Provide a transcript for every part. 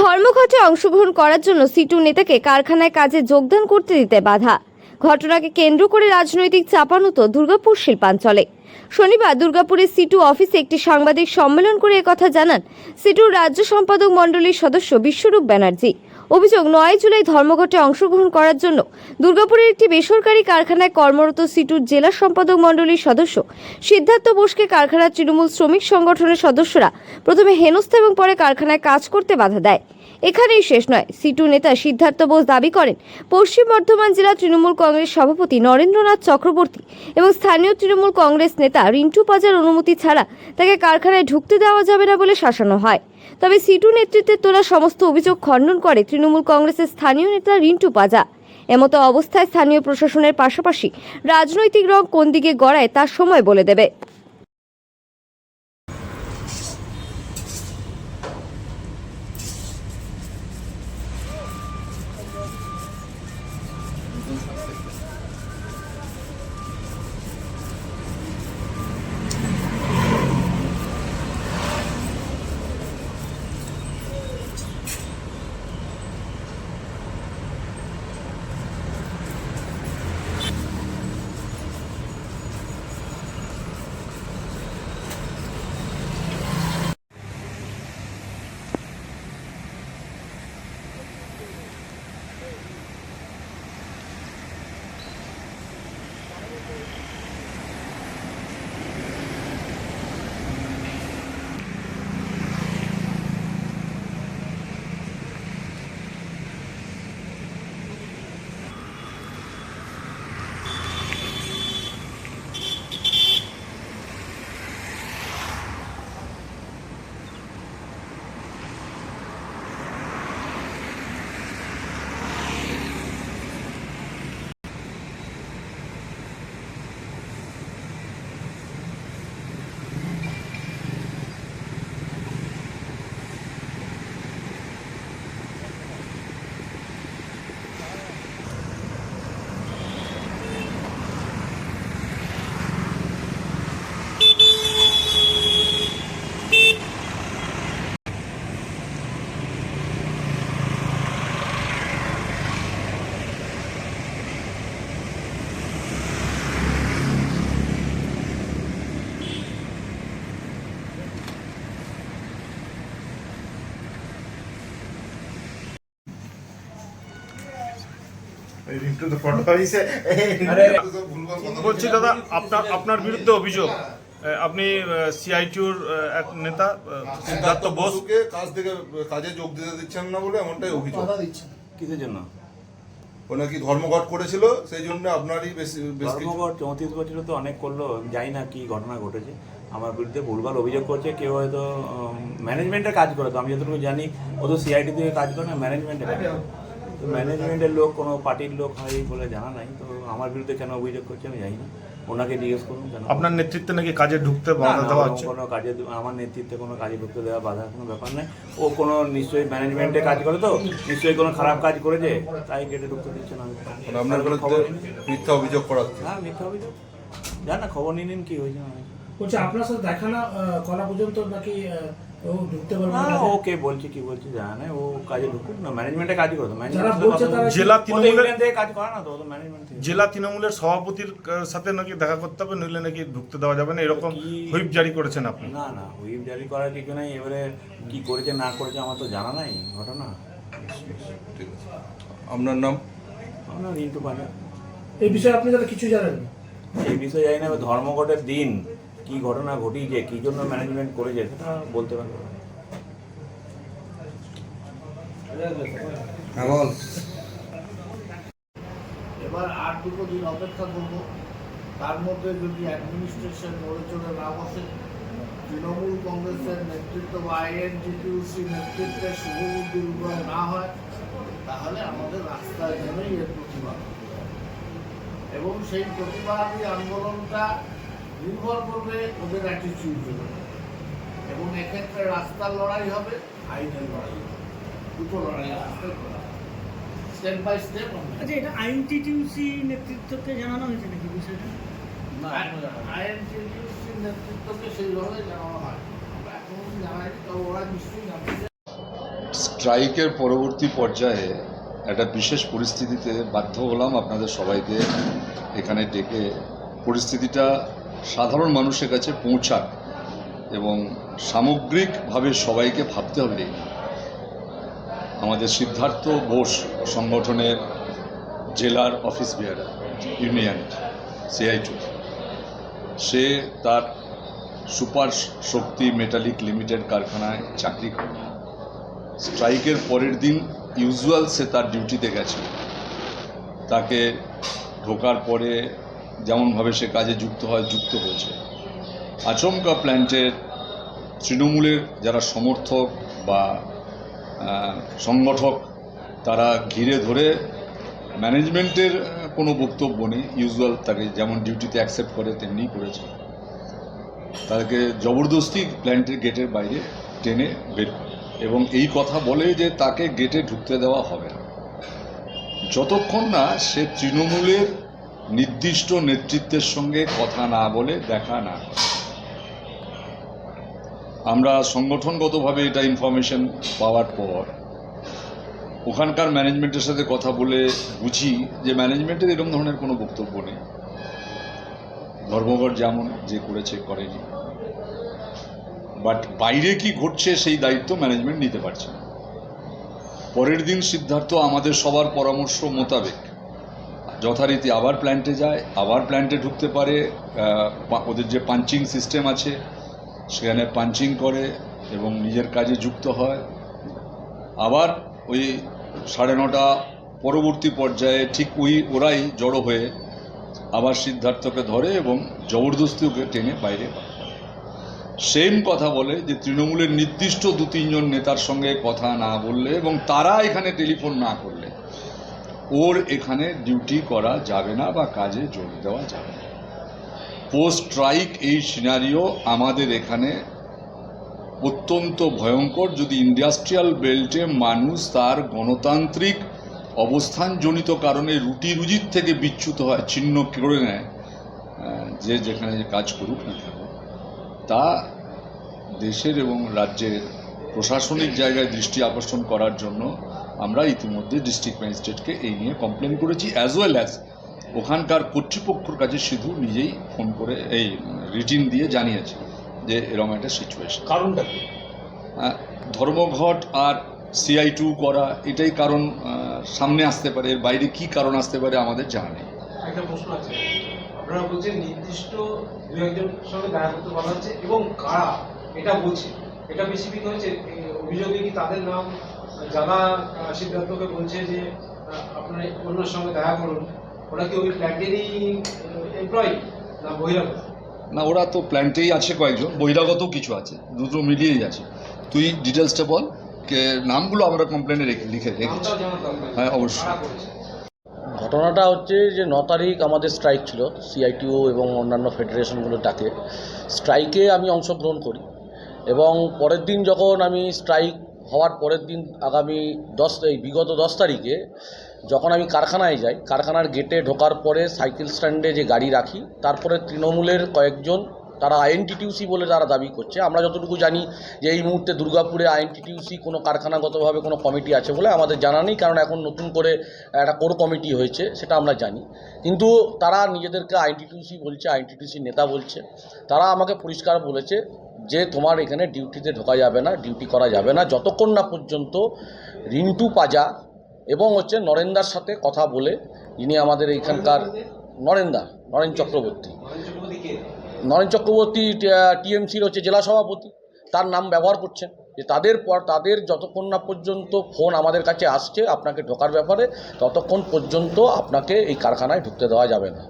ধর্মঘটে অংশগ্রহণ করার জন্য সিটু নেতাকে কারখানায় কাজে যোগদান করতে দিতে বাধা। ঘটনাকে কেন্দ্র করে রাজনৈতিক চাপানুতো দুর্গাপুর শিল্পাঞ্চলে। শনিবার দুর্গাপুরের সিটু অফিসে একটি সাংবাদিক সম্মেলন করে একথা জানান সিটুর রাজ্য সম্পাদক মণ্ডলীর সদস্য বিশ্বরূপ ব্যানার্জি। অভিযোগ, নয় জুলাই ধর্মঘটে অংশগ্রহণ করার জন্য দুর্গাপুরের একটি বেসরকারি কারখানায় কর্মরত সিটুর জেলা সম্পাদক মণ্ডলীর সদস্য সিদ্ধার্থ বোসকে কারখানার তৃণমূল শ্রমিক সংগঠনের সদস্যরা প্রথমে হেনস্থা এবং পরে কারখানায় কাজ করতে বাধা দেয়। এখানেই শেষ নয়। সিটু নেতা সিদ্ধার্থ বোস দাবি করেন, পশ্চিম বর্ধমান জেলা তৃণমূল কংগ্রেস সভাপতি নরেন্দ্রনাথ চক্রবর্তী এবং স্থানীয় তৃণমূল কংগ্রেস নেতা রিন্টু পাজার অনুমতি ছাড়া তাকে কারখানায় ঢুকতে দেওয়া যাবে না বলে শাসানো হয়। তবে সিটু নেতৃত্বে তোলা সমস্ত অভিযোগ খণ্ডন করে তৃণমূল কংগ্রেসের স্থানীয় নেতা রিন্টু পাজা। এমতো অবস্থায় স্থানীয় প্রশাসনের পাশাপাশি রাজনৈতিক রং কোন দিকে গড়ায় তার সময় বলে দেবে। বলছি। দাদা আপনার আপনার বিরুদ্ধে অভিযোগ। আপনি সিআইটিউর এক নেতা সিদ্ধার্থ বোস। বসুকে কাজ থেকে কাজে যোগ দিতে দিচ্ছেন না বলে এমনটাই অভিযোগ। কিসের জন্য? ও নাকি ধর্মঘট করেছিল সেই জন্য আপনারই বেশি বেশ ধর্মঘট চৌত্রিশ বছরে তো অনেক করল জানি না কি ঘটনা ঘটেছে। আমার বিরুদ্ধে ভুলভাল অভিযোগ করছে কেউ হয়তো ম্যানেজমেন্টের কাজ করে তো আমি যতটুকু জানি ও তো সিআইটি থেকে কাজ করে না ম্যানেজমেন্টে কাজ করে। ম্যানেজমেন্টের লোক কোনো পার্টির লোক হয় বলে জানা নাই। তো আমার বিরুদ্ধে কেন অভিযোগ করছে আমি জানি না। ওনাকে জিজ্ঞেস করুন কেন। আপনার নেতৃত্বে নাকি কাজে ঢুকতে বাধা না, দেওয়া হচ্ছে? কোনো কাজে আমার নেতৃত্বে কোনো কাজে ঢুকতে দেওয়া বাধা কোনো ব্যাপার নেই। ও কোনো নিশ্চয়ই ম্যানেজমেন্টে কাজ করে তো নিশ্চয়ই কোনো খারাপ কাজ করেছে তাই গেটে ঢুকতে দিচ্ছে না। আপনার বিরুদ্ধে মিথ্যা অভিযোগ করাচ্ছে হ্যাঁ মিথ্যা অভিযোগ। জান না খবর নিয়ে নিন কি হয়েছে। বলছে আপনার সাথে দেখা না করা পর্যন্ত নাকি ও ঢুকতে পারবে না না ও কি বলছে জানা নেই ও কাজে ঢুকুক না ম্যানেজমেন্টে কাজ করে তো যারা বলছে তারা- জেলা তৃণমূলের কাজ করে না তো ম্যানেজমেন্ট জেলা তৃণমূলের সভাপতির সাথে নাকি দেখা করতে হবে নইলে নাকি ঢুকতে দেওয়া যাবে না এরকম হুইপ জারি করেছেন আপনি। না না হুইপ জারি করার কিছু নাই এবারে কি করেছে না করেছে আমার তো জানা নাই ঘটনা। ঠিক আছে আপনার নাম রিন্টু পাজা এই বিষয়ে আপনি তাহলে কিছু জানেন? এই বিষয়ে জানি না ধর্মঘটের দিন কি ঘটনা ঘটিয়েছে কি জন্য ম্যানেজমেন্ট করেছে সেটা বলতে পারব? হ্যাঁ বল। এবার আর দুটো দিন অপেক্ষা করব। তার মধ্যে যদি অ্যাডমিনিস্ট্রেশন নড়ে চড়ে না বসে তৃণমূল কংগ্রেসের নেতৃত্ব বা আইএনটিটিউসি নেতৃত্বে শুভবুদ্ধির উদয় না হয় তাহলে আমাদের রাস্তায় নেমেই এর প্রতিবাদ। এবং সেই প্রতিবাদী আন্দোলনটা নির্ভর করবে ওদের অ্যাটিচিউডের উপর। এবং এক্ষেত্রে রাস্তার লড়াই হবে আইনের লড়াই হবে। দুটো লড়াই রাস্তায় করা স্টেপ বাই স্টেপ আচ্ছা এটা আইএনটিটিউসি নেতৃত্বকে জানানো হয়েছে নাকি বিষয়টা? আইএনটিটিউসির নেতৃত্বকে সেইভাবে জানানো হয়। এখন জানাই তবে ওরা নিশ্চয়ই জানতে স্ট্রাইকের পরবর্তী পর্যায়ে একটা বিশেষ পরিস্থিতিতে বাধ্য হলাম আপনাদের সবাইকে এখানে ডেকে। পরিস্থিতিটা সাধারণ মানুষের কাছে পৌঁছাক এবং সামগ্রিকভাবে সবাইকে ভাবতে হবে। আমাদের সিদ্ধার্থ বোস সংগঠনের জেলার অফিস বিয়ার, ইউনিয়ন সিআইটু সে তার সুপার শক্তি মেটালিক লিমিটেড কারখানায় চাকরি করে। স্ট্রাইকের পরের দিন ইউজুয়াল সে তার ডিউটিতে গেছে। তাকে ঢোকার পরে যেমনভাবে সে কাজে যুক্ত হয়, যুক্ত হয়েছে। আচমকা প্ল্যান্টের তৃণমূলের যারা সমর্থক বা সংগঠক, তারা ঘিরে ধরে ম্যানেজমেন্টের কোনো বক্তব্য নেই। ইউজুয়াল তাকে যেমন ডিউটিতে অ্যাকসেপ্ট করে তেমনিই করেছে। তাদেরকে জবরদস্তি প্ল্যান্টের গেটের বাইরে টেনে বের এবং এই কথা বলে যে তাকে গেটে ঢুকতে দেওয়া হবে না। যতক্ষণ না সে তৃণমূলের নির্দিষ্ট নেতৃত্বের সঙ্গে কথা না বলে দেখা না। আমরা সংগঠনগতভাবে এটা ইনফরমেশন পাওয়ার পর ওখানকার ম্যানেজমেন্টের সাথে কথা বলে বুঝি যে ম্যানেজমেন্টের এরকম ধরনের কোনো বক্তব্য নেই। ধর্মঘট যেমন যে করেছে, করেনি। বাট বাইরে কি ঘটছে সেই দায়িত্ব ম্যানেজমেন্ট নিতে পারছে না। পরের দিন সিদ্ধার্থ আমাদের সবার পরামর্শ মোতাবেক যথারীতি আবার প্ল্যান্টে যায়, আবার প্ল্যান্টে ঢুকতে পারে ওদের যে পাঞ্চিং সিস্টেম আছে, সেখানে পাঞ্চিং করে এবং নিজের কাজে যুক্ত হয়। আবার ওই সাড়ে নটা পরবর্তী পর্যায়ে ঠিক ওই, ওরাই জড়ো হয়ে আবার সিদ্ধার্থকে ধরে এবং জবরদস্তি ওকে টেনে বাইরে সেম কথা বলে যে তৃণমূলের নির্দিষ্ট দু তিনজন নেতার সঙ্গে কথা না বললে এবং তারা এখানে টেলিফোন না করলে ওর এখানে ডিউটি করা যাবে না বা কাজে যোগ দেওয়া যাবে না। পোস্ট স্ট্রাইক এই সিনারিও আমাদের এখানে অত্যন্ত ভয়ঙ্কর। যদি ইন্ডাস্ট্রিয়াল বেল্টে মানুষ তার গণতান্ত্রিক অবস্থানজনিত কারণে রুটি রুজির থেকে বিচ্যুত হয়, ছিন্ন করে নেয় যে যেখানে কাজ করুক না কেন, তা দেশের এবং রাজ্যের প্রশাসনিক জায়গায় দৃষ্টি আকর্ষণ করার জন্য আমরা ইতিমধ্যে ডিস্ট্রিক্ট ম্যাজিস্ট্রেটকে এই নিয়ে কমপ্লেন করেছি অ্যাজ ওয়েল অ্যাজ ওখানকার কর্তৃপক্ষর কাছে শুধু নিজেই ফোন করে এই রিটিন দিয়ে জানিয়েছে যে এরকম একটা সিচুয়েশন কারণটা ধর্মঘট আর সিআই টু করা এটাই কারণ সামনে আসতে পারে এর বাইরে কি কারণ আসতে পারে আমাদের জানা নেই। একটা প্রশ্ন আছে আপনারা বলছেন নির্দিষ্ট দু একজনের সঙ্গে দেখা করতে বলা হচ্ছে এবং কারা? এটা বলছে। এটা স্পেসিফিক হয়েছে অভিযোগে কি তাদের নাম যারা সিদ্ধার্থকে বলছে যে আপনারা অন্যের সঙ্গে দেখা করুন। ওরা কি ওই প্ল্যান্টেরই এমপ্লয়ি না বহিরাগত? না ওরা তো প্ল্যান্টেই আছে কয়েকজন বহিরাগত কিছু আছে দুটো মিলিয়েই আছে। তুই ডিটেলসটা বল কে নামগুলো আমরা কমপ্লেনে রেখে লিখে রেখেছি। হ্যাঁ, অবশ্যই। ঘটনাটা হচ্ছে যে ন তারিখ আমাদের স্ট্রাইক ছিল সিআইটিও এবং অন্যান্য ফেডারেশনগুলোর ডাকে। স্ট্রাইকে আমি অংশগ্রহণ করি এবং পরের দিন যখন আমি স্ট্রাইক হওয়ার পরের দিন আগামী দশ, এই বিগত দশ তারিখে যখন আমি কারখানায় যাই, কারখানার গেটে ঢোকার পরে সাইকেল স্ট্যান্ডে যে গাড়ি রাখি, তারপরে তৃণমূলের কয়েকজন তারা আইএনটিটিউসি বলে তারা দাবি করছে। আমরা যতটুকু জানি যে এই মুহূর্তে দুর্গাপুরে আইএনটিটিউসি কোনো কারখানাগতভাবে কোনো কমিটি আছে বলে আমাদের জানা নেই, কারণ এখন নতুন করে একটা কোর কমিটি হয়েছে সেটা আমরা জানি। কিন্তু তারা নিজেদেরকে আইএনটিটিউসি বলছে, আইএনটিটিউসি নেতা বলছে। তারা আমাকে পরিষ্কার বলেছে যে তোমার এখানে ডিউটিতে ঢোকা যাবে না, ডিউটি করা যাবে না। যতক্ষণ না পর্যন্ত রিন্টু পাজা এবং হচ্ছে নরেন্দার সাথে কথা বলে, যিনি আমাদের এইখানকার নরেন্দা, নরেন চক্রবর্তী নরেন চক্রবর্তী টিএমসির হচ্ছে জেলা সভাপতি তার নাম ব্যবহার করছেন। যে তাদের পর তাদের যতক্ষণ না পর্যন্ত ফোন আমাদের কাছে আসছে আপনাকে ঢোকার ব্যাপারে ততক্ষণ পর্যন্ত আপনাকে এই কারখানায় ঢুকতে দেওয়া যাবে না।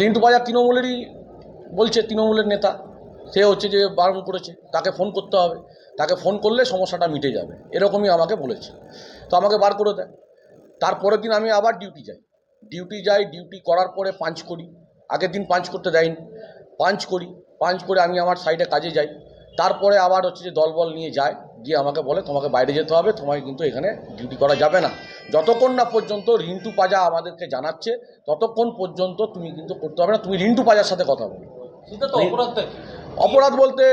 রিন্টু বাজার তৃণমূলেরই বলছে তৃণমূলের নেতা। সে হচ্ছে যে বারণ করেছে তাকে ফোন করতে হবে। তাকে ফোন করলে সমস্যাটা মিটে যাবে। এরকমই আমাকে বলেছে। তো আমাকে বার করে দেয়। তারপরের দিন আমি আবার ডিউটি যাই। ডিউটি যাই ডিউটি করার পরে পাঞ্চ করি। আগের দিন পাঞ্চ করতে দেয়নি। পাঞ্চ করি। পাঞ্চ করে আমি আমার সাইডে কাজে যাই। তারপরে আবার হচ্ছে যে দলবল নিয়ে যায়। গিয়ে আমাকে বলে তোমাকে বাইরে যেতে হবে। তোমাকে কিন্তু এখানে ডিউটি করা যাবে না। যতক্ষণ না পর্যন্ত রিন্টু পাজা আমাদেরকে জানাচ্ছে ততক্ষণ পর্যন্ত তুমি কিন্তু করতে হবে না। তুমি রিন্টু পাজার সাথে কথা বলো। অপরাধ বলতে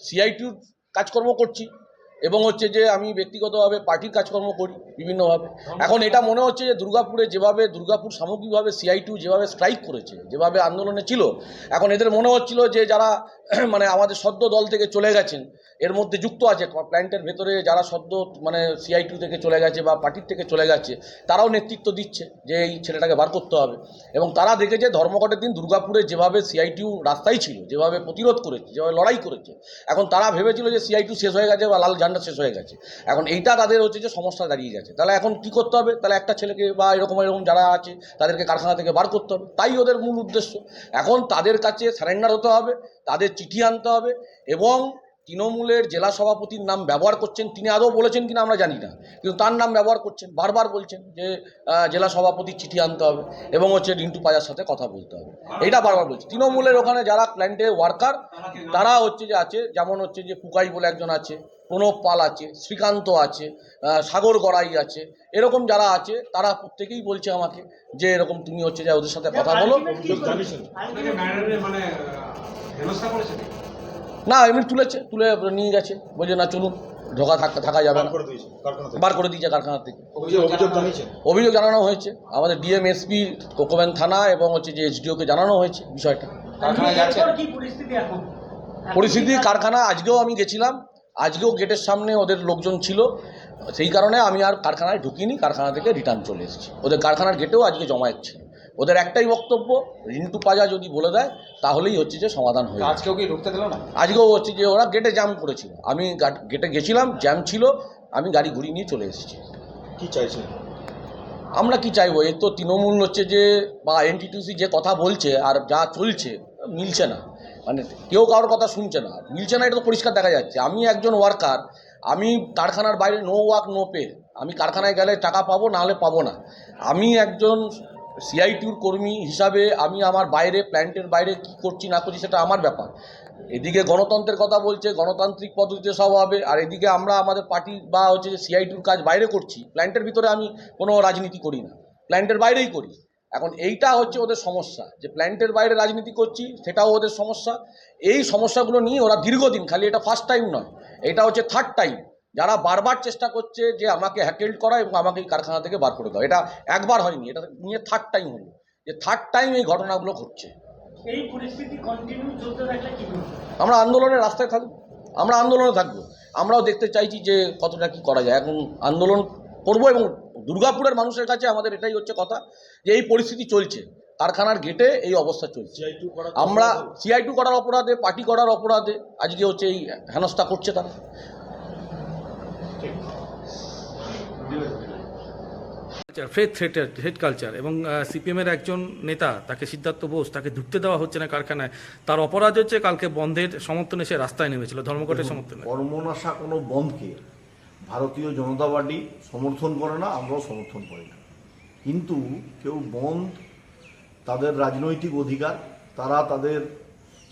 সিআইটির কাজকর্ম করছি। এবং হচ্ছে যে আমি ব্যক্তিগতভাবে পার্টির কাজকর্ম করি বিভিন্নভাবে। এখন এটা মনে হচ্ছে যে দুর্গাপুরে যেভাবে দুর্গাপুর সামগ্রিকভাবে সিআইটিউ যেভাবে স্ট্রাইক করেছে যেভাবে আন্দোলনে ছিল এখন এদের মনে হচ্ছিল যে যারা মানে আমাদের সদ্য দল থেকে চলে গেছেন এর মধ্যে যুক্ত আছে। প্ল্যান্টের ভেতরে যারা সদ্য মানে সিআই টু থেকে চলে গেছে বা পার্টির থেকে চলে গেছে তারাও নেতৃত্ব দিচ্ছে যে এই ছেলেটাকে বার করতে হবে। এবং তারা দেখেছে ধর্মঘটের দিন দুর্গাপুরে যেভাবে সিআইটিউ রাস্তায় ছিল, যেভাবে প্রতিরোধ করেছে, যেভাবে লড়াই করেছে, এখন তারা ভেবেছিল যে সিআইটু শেষ হয়ে গেছে বা লাল ঝান্ডা শেষ হয়ে গেছে। এখন এইটা তাদের হচ্ছে যে সমস্যা দাঁড়িয়ে গেছে। তাহলে এখন কি করতে হবে? তাহলে একটা ছেলেকে বা এরকম এরকম যারা আছে, তাদেরকে কারখানা থেকে বার করতে হবে। তাই ওদের মূল উদ্দেশ্য। এখন তাদের কাছে স্যারেন্ডার হতে হবে, তাদের চিঠি আনতে হবে এবং তৃণমূলের জেলা সভাপতির নাম ব্যবহার করছেন তিনি আদৌ বলেছেন কিনা আমরা জানি না। কিন্তু তার নাম ব্যবহার করছেন বারবার বলছেন যে জেলা সভাপতির চিঠি আনতে হবে এবং হচ্ছে রিন্টু পাজার সাথে কথা বলতে হবে। এইটা বারবার বলছে। তৃণমূলের ওখানে যারা প্ল্যান্টে ওয়ার্কার তারা হচ্ছে যে আছে যেমন হচ্ছে যে পুকাই বলে একজন আছে প্রণব পাল আছে শ্রীকান্ত আছে সাগর গড়াই আছে এরকম যারা আছে তারা প্রত্যেকেই বলছে আমাকে যে এরকম তুমি হচ্ছে যে ওদের সাথে কথা বলো। না এমনি তুলেছে তুলে নিয়ে গেছে। বলছে না চলুন ঢোকা থাকতে থাকা যাবে না। বার করে দিয়েছে কারখানা থেকে। অভিযোগ জানানো হয়েছে। আমাদের ডিএমএসপি কোকোম্যান থানা এবং হচ্ছে যে এসডিওকে জানানো হয়েছে বিষয়টা। পরিস্থিতি পরিস্থিতি কারখানা আজকেও আমি গেছিলাম। আজকেও গেটের সামনে ওদের লোকজন ছিল। সেই কারণে আমি আর কারখানায় ঢুকিনি কারখানা থেকে রিটার্ন চলে এসেছি। ওদের কারখানার গেটেও আজকে জমায়েত ছিল। ওদের একটাই বক্তব্য রিন্টু পাজা যদি বলে দেয় তাহলেই হচ্ছে যে সমাধান হয়ে আজকেও কি ঢুকতে দিল না? আজকেও হচ্ছে যে ওরা গেটে জ্যাম করেছিল। আমি গেটে গেছিলাম জ্যাম ছিল আমি গাড়ি ঘুরিয়ে নিয়ে চলে এসেছি। কি চাইছে আমরা কি চাইব? এর তো তৃণমূল হচ্ছে যে বা এনটিটিউসি যে কথা বলছে আর যা চলছে মিলছে না। মানে কেউ কারোর কথা শুনছে না। মিলছে না এটা তো পরিষ্কার দেখা যাচ্ছে। আমি একজন ওয়ার্কার আমি কারখানার বাইরে নো ওয়ার্ক নো পে আমি কারখানায় গেলে টাকা পাবো নাহলে পাবো না। আমি একজন সিআইটিউর কর্মী হিসাবে আমি আমার বাইরে প্ল্যান্টের বাইরে কী করছি, না করছি সেটা আমার ব্যাপার। এদিকে গণতন্ত্রের কথা বলছে, গণতান্ত্রিক পদ্ধতিতে সব হবে, আর এদিকে আমরা আমাদের পার্টি বা হচ্ছে যে সিআইটির কাজ বাইরে করছি প্ল্যান্টের ভিতরে আমি কোনো রাজনীতি করি না প্ল্যান্টের বাইরেই করি। এখন এইটা হচ্ছে ওদের সমস্যা, যে প্ল্যান্টের বাইরে রাজনীতি করছি, সেটাও ওদের সমস্যা। এই সমস্যাগুলো নিয়ে ওরা দীর্ঘদিন, খালি এটা ফার্স্ট টাইম নয়, এটা হচ্ছে থার্ড টাইম যারা বারবার চেষ্টা করছে যে আমাকে হ্যাকেল্ড করা এবং আমাকে এই কারখানা থেকে বার করে দেওয়া এটা একবার হয়নি এটা নিয়ে থার্ড টাইম হলো। যে থার্ড টাইম এই ঘটনাগুলো ঘটছে। আমরা আন্দোলনের রাস্তায় থাকব আমরা আন্দোলনে থাকব। আমরাও দেখতে চাইছি যে কতটা কি করা যায়। এখন আন্দোলন করব এবং দুর্গাপুরের মানুষের কাছে আমাদের এটাই হচ্ছে কথা যে এই পরিস্থিতি চলছে। কারখানার গেটে এই অবস্থা চলছে। আমরা সিআই টু করার অপরাধে পার্টি করার অপরাধে আজকে হচ্ছে এই হেনস্থা করছে তারা। ফেথ থ্রেটের হেড কালচার এবং সিপিএমের একজন নেতা তাকে সিদ্ধার্থ বোস তাকে ঢুকতে দেওয়া হচ্ছে না কারখানায়। তার অপরাধ হচ্ছে কালকে বন্ধের সমর্থনে সে রাস্তায় নেমেছিল ধর্মঘটের সমর্থনে কর্মনাশা কোনো বন্ধকে ভারতীয় জনতা পার্টি সমর্থন করে না আমরাও সমর্থন করি না। কিন্তু কেউ বন্ধ তাদের রাজনৈতিক অধিকার তারা তাদের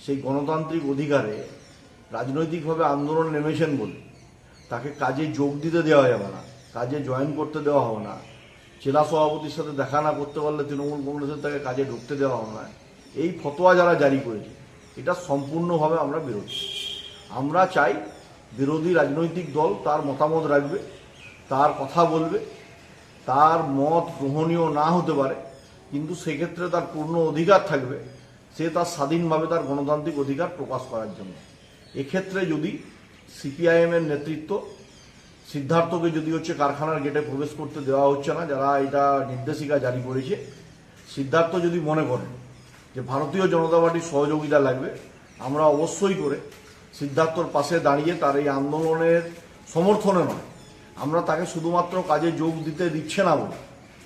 সেই গণতান্ত্রিক অধিকারে রাজনৈতিকভাবে আন্দোলন নেমেছেন বলে তাকে কাজে যোগ দিতে দেওয়া যাবে না কাজে জয়েন করতে দেওয়া হবে না। জেলা সভাপতির সাথে দেখা না করতে পারলে তৃণমূল কংগ্রেসের তাকে কাজে ঢুকতে দেওয়া হবে না এই ফতোয়া যারা জারি করেছে, এটা সম্পূর্ণভাবে আমরা বিরোধী। আমরা চাই বিরোধী রাজনৈতিক দল তার মতামত রাখবে, তার কথা বলবে, তার মত গ্রহণীয় না হতে পারে, কিন্তু সেক্ষেত্রে তার পূর্ণ অধিকার থাকবে, সে তার স্বাধীনভাবে তার গণতান্ত্রিক অধিকার প্রকাশ করার জন্য। এক্ষেত্রে যদি সিপিআইএমের নেতৃত্ব সিদ্ধার্থকে যদি হচ্ছে কারখানার গেটে প্রবেশ করতে দেওয়া হচ্ছে না, যারা এটা নির্দেশিকা জারি করেছে, সিদ্ধার্থ যদি মনে করেন যে ভারতীয় জনতা পার্টির সহযোগিতা লাগবে, আমরা অবশ্যই করে সিদ্ধার্থর পাশে দাঁড়িয়ে তার এই আন্দোলনের সমর্থনে নয়। আমরা তাকে শুধুমাত্র কাজে যোগ দিতে দিচ্ছে না বলে,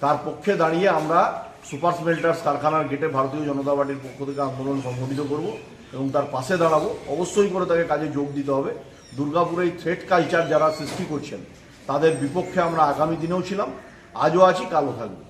তার পক্ষে দাঁড়িয়ে আমরা সুপার স্মেল্টার্স কারখানার গেটে ভারতীয় জনতা পার্টির পক্ষ থেকে আন্দোলন সংগঠিত করব এবং তার পাশে দাঁড়াবো। অবশ্যই করে তাকে কাজে যোগ দিতে হবে। দুর্গাপুরে এই থ্রেড কালচার যারা সৃষ্টি করছেন, তাদের বিপক্ষে আমরা আগামী দিনেও ছিলাম, আজও আছি, কালও থাকব।